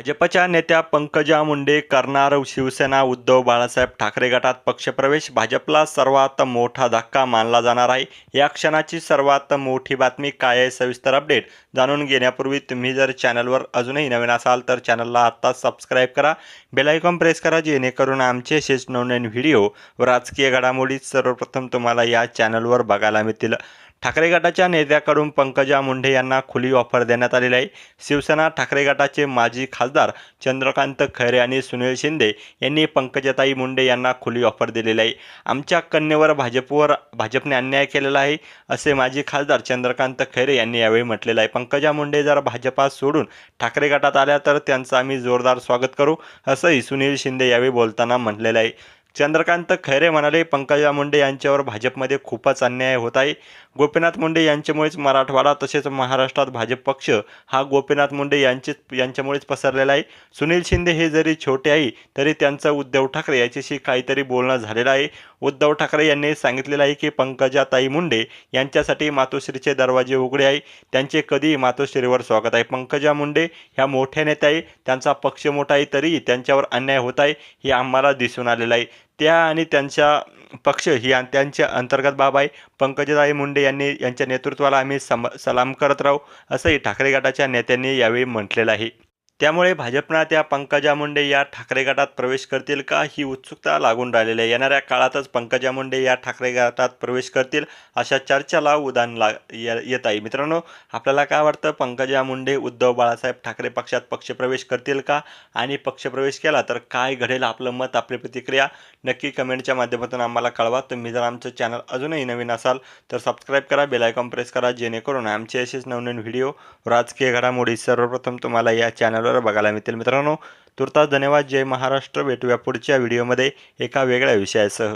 भाजपच्या नेत्या पंकजा मुंडे करणार शिवसेना उद्धव बाळासाहेब ठाकरे गटात पक्षप्रवेश भाजपला सर्वात मोठा धक्का मानला जाणार आहे. या क्षणाची सर्वात मोठी बातमी काय आहे सविस्तर अपडेट जाणून घेण्यापूर्वी तुम्ही जर चॅनलवर अजूनही नवीन असाल तर चॅनलला आत्ता सबस्क्राईब करा. बेलायकॉन प्रेस करा जेणेकरून आमचे असेच नवनवीन व्हिडिओ व राजकीय घडामोडी सर्वप्रथम तुम्हाला या चॅनलवर बघायला मिळतील. ठाकरे गटाच्या नेत्याकडून पंकजा मुंडे यांना खुली ऑफर देण्यात आलेली आहे. शिवसेना ठाकरे गटाचे माजी खासदार चंद्रकांत खैरे आणि सुनील शिंदे यांनी पंकजाताई मुंडे यांना खुली ऑफर दिलेली आहे. आमच्या कन्येवर भाजपवर भाजपने अन्याय केलेला आहे असे माजी खासदार चंद्रकांत खैरे यांनी यावेळी म्हटलेलं आहे. पंकजा मुंडे जर भाजपात सोडून ठाकरे गटात आल्या तर त्यांचं आम्ही जोरदार स्वागत करू असंही सुनील शिंदे यावेळी बोलताना म्हटलेलं आहे. चंद्रकांत खैरे म्हणाले पंकजा मुंडे यांच्यावर भाजपमध्ये खूपच अन्याय होत आहे. गोपीनाथ मुंडे यांच्यामुळेच मराठवाडा तसेच महाराष्ट्रात भाजप पक्ष हा गोपीनाथ मुंडे यांचे यांच्यामुळेच पसरलेला आहे. सुनील शिंदे हे जरी छोटे आहे तरी त्यांचा उद्धव ठाकरे याच्याशी काहीतरी बोलणं झालेलं आहे. उद्धव ठाकरे यांनी सांगितलेलं आहे की पंकजाताई मुंडे यांच्यासाठी मातोश्रीचे दरवाजे उघडे आहे. त्यांचे कधीही मातोश्रीवर स्वागत आहे? पंकजा मुंडे ह्या मोठ्या नेत्या आहे. त्यांचा पक्ष मोठा आहे तरीही त्यांच्यावर अन्याय होत आहे हे आम्हाला दिसून आलेलं आहे. त्या आणि त्यांच्या पक्ष ही त्यांच्या अंतर्गत बाब आहे. पंकजाताई मुंडे यांनी यांच्या नेतृत्वाला आम्ही सम सलाम करत राहू असंही ठाकरे गटाच्या नेत्यांनी यावेळी म्हटलेलं आहे. त्यामुळे भाजपना त्या पंकजा मुंडे या ठाकरे गटात प्रवेश करतील का ही उत्सुकता लागून राहिलेली आहे? येणाऱ्या काळातच पंकजा मुंडे या ठाकरे गटात प्रवेश करतील अशा चर्चेला उदाहरण ला ये- येत आहे मित्रांनो आपल्याला काय वाटतं? पंकजा मुंडे उद्धव बाळासाहेब ठाकरे पक्षात पक्षप्रवेश करतील का? आणि पक्षप्रवेश केला तर काय घडेल आपलं मत आपली प्रतिक्रिया? नक्की कमेंटच्या माध्यमातून आम्हाला कळवा. तुम्ही जर आमचं चॅनल अजूनही नवीन असाल तर सबस्क्राईब करा बेलायकॉन प्रेस करा जेणेकरून आमचे असेच नवनवीन व्हिडिओ राजकीय घडामोडी सर्वप्रथम तुम्हाला या चॅनलवर बघायला मिळतील. मित्रांनो तुर्तास धन्यवाद. जय महाराष्ट्र. भेटूया पुढच्या व्हिडिओमध्ये एका वेगळ्या विषयासह.